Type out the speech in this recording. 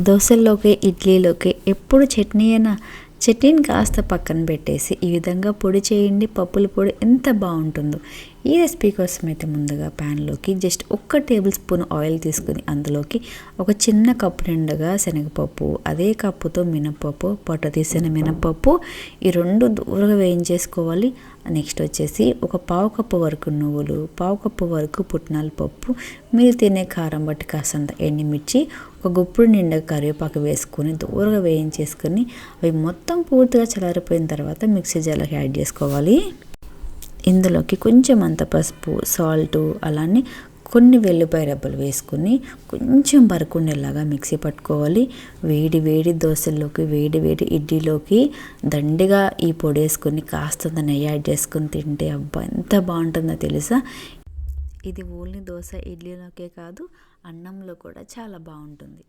దోశల్లోకి ఇడ్లీలోకి ఎప్పుడు చట్నీ అయినా చట్నీని కాస్త పక్కన పెట్టేసి ఈ విధంగా పొడి చేయండి పప్పుల పొడి ఎంత బాగుంటుందో. ఈ రెసిపీ కోసం అయితే ముందుగా ప్యాన్లోకి జస్ట్ ఒక్క టేబుల్ స్పూన్ ఆయిల్ తీసుకుని అందులోకి ఒక చిన్న కప్పు నిండుగా శనగపప్పు అదే కప్పుతో మినపప్పు పొట్ట తీసిన మినపప్పు ఈ రెండు దూరగా వేయించేసుకోవాలి. నెక్స్ట్ వచ్చేసి ఒక పావు కప్పు వరకు నువ్వులు పావు కప్పు వరకు పుట్నాల పప్పు మీరు తినే కారం బట్టి కాసంత ఎండిమిర్చి ఒక గుప్పుడు నిండా కరివేపాకు వేసుకొని దూరగా వేయించేసుకొని అవి మొత్తం పూర్తిగా చల్లారిపోయిన తర్వాత మిక్సీ జార్లోకి యాడ్ చేసుకోవాలి. ఇందులోకి కొంచెం అంత పసుపు సాల్ట్ అలానే కొన్ని వెల్లుపాయ రెబ్బలు వేసుకుని కొంచెం బరకుండేలాగా మిక్సీ పట్టుకోవాలి. వేడి వేడి దోశల్లోకి వేడి వేడి ఇడ్లీలోకి దండిగా ఈ పొడి వేసుకొని కాస్తంత నెయ్యి యాడ్ చేసుకొని తింటే అబ్బా ఎంత బాగుంటుందో తెలుసా? ఇది ఓన్లీ దోశ ఇడ్లీలోకే కాదు అన్నంలో కూడా చాలా బాగుంటుంది.